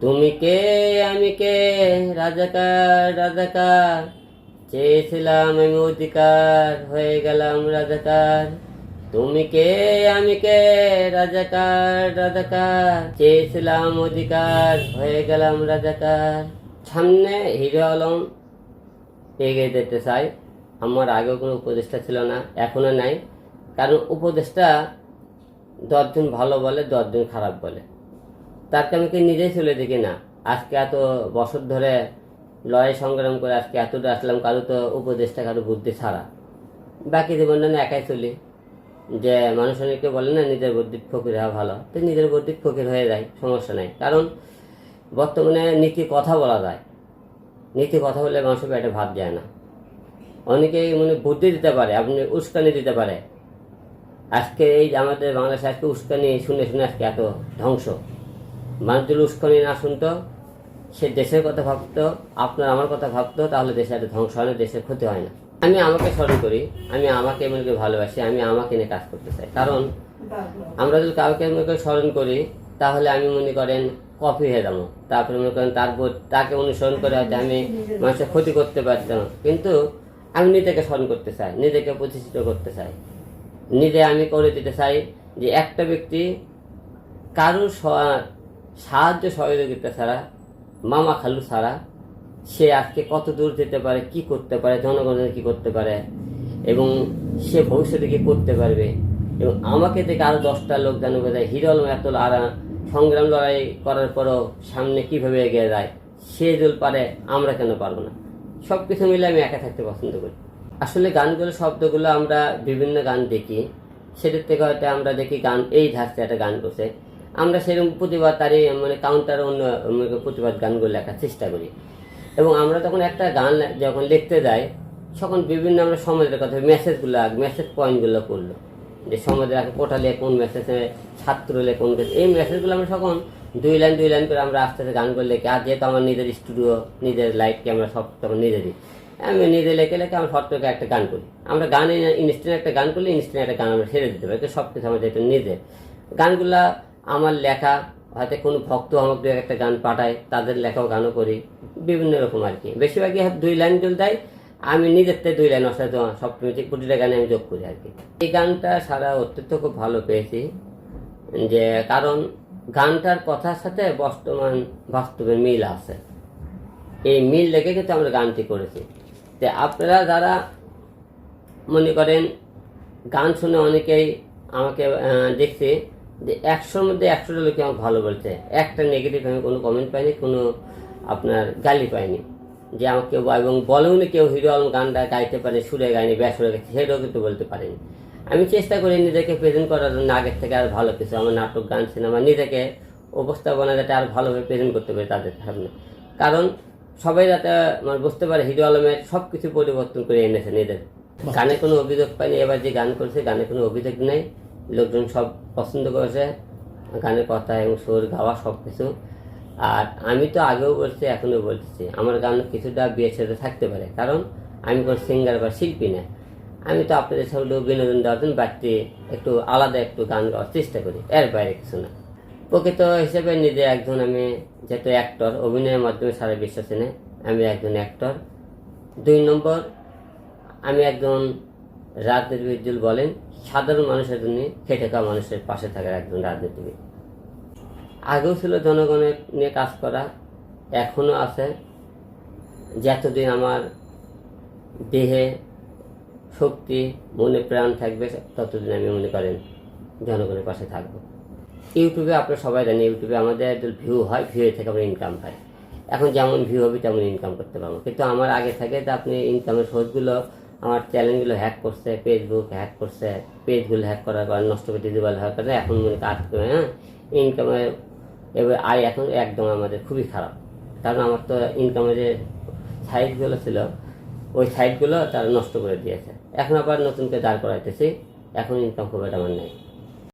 তুমি কে? আমি কে? রাজাকার রাজাকার। চেয়েছিলাম আমি অধিকার, হয়ে গেলাম রাজাকার। তুমি কে? আমি কে? রাজাকার রাজাকার। চেয়েছিলাম অধিকার, হয়ে গেলাম রাজাকার। সামনে হিরো আলম। এগিয়ে যেতে চাই। আমার আগেও কোনো উপদেষ্টা ছিল না, এখনও নাই। কারণ উপদেষ্টা দশজন ভালো বলে, দশজন খারাপ বলে। তারকে আমি নিজেই চলে দেখি না। আজকে এত বছর ধরে লড়াই সংগ্রাম করে আজকে এতটা আসলাম, কারও তো উপদেশটা কারও বুদ্ধি ছাড়া। বাকি জীবনটা না একাই চলি। যে মানুষ অনেকে বলে না, নিজের বুদ্ধির ফকির হওয়া ভালো। তো নিজের বুদ্ধির ফকির হয়ে যায়, সমস্যা নাই। কারণ বর্তমানে নীতি কথা বলা যায়। নীতি কথা বলে মানুষের পেটে ভাত যায় না। অনেকেই মানে বুদ্ধি দিতে পারে, আপনি উস্কানি দিতে পারে। আজকে এই আমাদের বাংলাদেশে আজকে উস্কানি, শুনে শুনে আজকে এত ধ্বংস। মানুষ যদি উস্কানি না শুনতো সে দেশের কথা ভাবতো, আপনার আমার কথা ভাবতো, তাহলে দেশে এত ধ্বংস হয় না দেশের ক্ষতি হয় না। আমি আমাকে স্মরণ করি, আমি আমাকে মনে ভালোবাসি, আমি আমাকে নিয়ে কাজ করতে চাই কারণ আমরা যদি কাউকে মনে করি স্মরণ করি, তাহলে আমি মনে করেন কপি হয়ে যাব। তারপরে মনে করেন তারপর তাকে অনুসরণ করে হয়তো আমি মানুষের ক্ষতি করতে পারতাম। কিন্তু আমি নিজেকে স্মরণ করতে চাই, নিজেকে প্রতিষ্ঠিত করতে চাই। নিজে আমি করে দিতে চাই যে একটা ব্যক্তি কারোর সাহায্য সহযোগিতা ছাড়া, মামা খালু ছাড়া সে আজকে কত দূর যেতে পারে, কি করতে পারে, জনগণের কি করতে পারে, এবং সে ভবিষ্যতে কি করতে পারবে, এবং আমাকে দেখে আরও দশটা লোক জানবে যায় হিরো আলম এত আরা সংগ্রাম লড়াই করার পরও সামনে কীভাবে এগিয়ে যায়, সে যদি পারে, আমরা কেন পারব না? সব কিছু মিলে আমি একা থাকতে পছন্দ করি। আসলে গানগুলো, শব্দগুলো আমরা বিভিন্ন গান দেখি, সেটার থেকে হয়তো আমরা দেখি গান, এই ধারতে একটা গান করছে। আমরা সেরকম প্রতিবাদ তারই মানে কাউন্টার অন্য মানে প্রতিবাদ গানগুলো লেখার চেষ্টা করি। এবং আমরা তখন একটা গান যখন লিখতে যাই, তখন বিভিন্ন আমরা সমাজের কথা মেসেজগুলো মেসেজ পয়েন্টগুলো করল। যে সমাজের আগে কোটালে কোন মেসেজে ছাত্র কোন এই মেসেজগুলো আমরা তখন দুই লাইন দুই লাইন করে আমরা আস্তে আস্তে গানগুলো লিখি। আর যেহেতু আমার নিজের স্টুডিও নিজের লাইট ক্যামেরা সব তখন নিজেরই। আমি নিজে লেখে লেখে আমরা ফটো করে একটা গান করি। আমরা গানে ইনস্ট্যান্ট একটা গান করলে ইনস্ট্যান্ট একটা গান আমরা সেরে দিতে পারি। সব কিছু আমাদের এটা নিজের। গানগুলা আমার লেখা, হয়তো কোনো ভক্ত আমাকে দু একটা গান পাঠায়, তাদের লেখাও গানও করি, বিভিন্ন রকম আর কি। বেশিরভাগই হয়তো দুই লাইন জল দেয়, আমি নিজের থেকে দুই লাইন অসাধ্য সব প্রতিটা গানে আমি যোগ করি আর কি। এই গানটা সারা অত্যন্ত খুব ভালো পেয়েছি, যে কারণ গানটার কথার সাথে বর্তমান বাস্তবের মিল আছে। এই মিল রেখে কিন্তু আমরা গানটি করেছি। যে আপনারা যারা মনে করেন গান শুনে অনেকেই আমাকে দেখছে যে একশোর মধ্যে একশোটা লোকে আমাকে ভালো বলছে। একটা নেগেটিভ আমি কোনো কমেন্ট পাইনি কোনো আপনার গালি পাইনি। যে আমাকে কেউ এবং বলেও না কেউ হিরো আলম গানটা গাইতে পারে সুরে গাইনি ব্যাসরে গাইছে সেটাও কিন্তু বলতে পারেনি। আমি চেষ্টা করি নিজেকে প্রেজেন্ট করার জন্য আগের থেকে আর ভালো কিছু আমার নাটক গান সিনেমা নিজেকে উপস্থাপনা যাতে আর ভালোভাবে প্রেজেন্ট করতে পারি তাদের সামনে। কারণ সবাই যাতে মানে বুঝতে পারে হিরো আলমের সব কিছু পরিবর্তন করে এনেছে নিজের। গানে কোনো অভিযোগ পাইনি এবার যে গান করছে গানে কোনো অভিযোগ নেই। লোকজন সব পছন্দ করেছে, গানের কথা এবং সুর, গাওয়া সব কিছু। আর আমি তো আগেও বলছি, এখনও বলছি, আমার গান কিছুটা বিয়ে ছেড়ে থাকতে পারে। কারণ আমি কোনো সিঙ্গার বা শিল্পী না। আমি তো আপনাদের সামনে বিনোদন দেওয়ার জন্য বাড়তি একটু আলাদা একটু গান গাওয়ার চেষ্টা করি, এর বাইরে কিছু না। প্রকৃত হিসেবে নিজে একজন আমি যেহেতু অ্যাক্টর অভিনয়ের মাধ্যমে সারা বিশ্ব চেনে, আমি একজন অ্যাক্টর দুই নম্বর, আমি একজন রাজনীতিবিদ যদি বলেন, সাধারণ মানুষের জন্য খেটে খাওয়া মানুষের পাশে থাকার একজন রাজনীতিবিদ। আগেও ছিল জনগণের নিয়ে কাজ করা এখনও আছে। যতদিন আমার দেহে শক্তি, মনে প্রাণ থাকবে, ততদিন আমি মনে করেন জনগণের পাশে থাকব। ইউটিউবে আপনারা সবাই জানি ইউটিউবে আমাদের ভিউ হয় ভিউ থেকে আমরা ইনকাম পাই। এখন যেমন ভিউ হবে, তেমন ইনকাম করতে পারব। কিন্তু আমার আগে থেকে তো আপনি ইনকামের সোর্সগুলো আমার চ্যানেলগুলো হ্যাক করছে ফেসবুক হ্যাক করছে পেজগুলো হ্যাক করার পর নষ্ট করে দিতে পারলে করে এখন মনে কাজ করে হ্যাঁ? ইনকামের এবার আয় এখন একদম আমাদের খুবই খারাপ। কারণ আমার তো ইনকামের যে সাইটগুলো ছিল, ওই সাইটগুলো তারা নষ্ট করে দিয়েছে। এখন আবার নতুন করে দাঁড় করাইতেছি, এখন ইনকাম খুব একটা আমার নেই।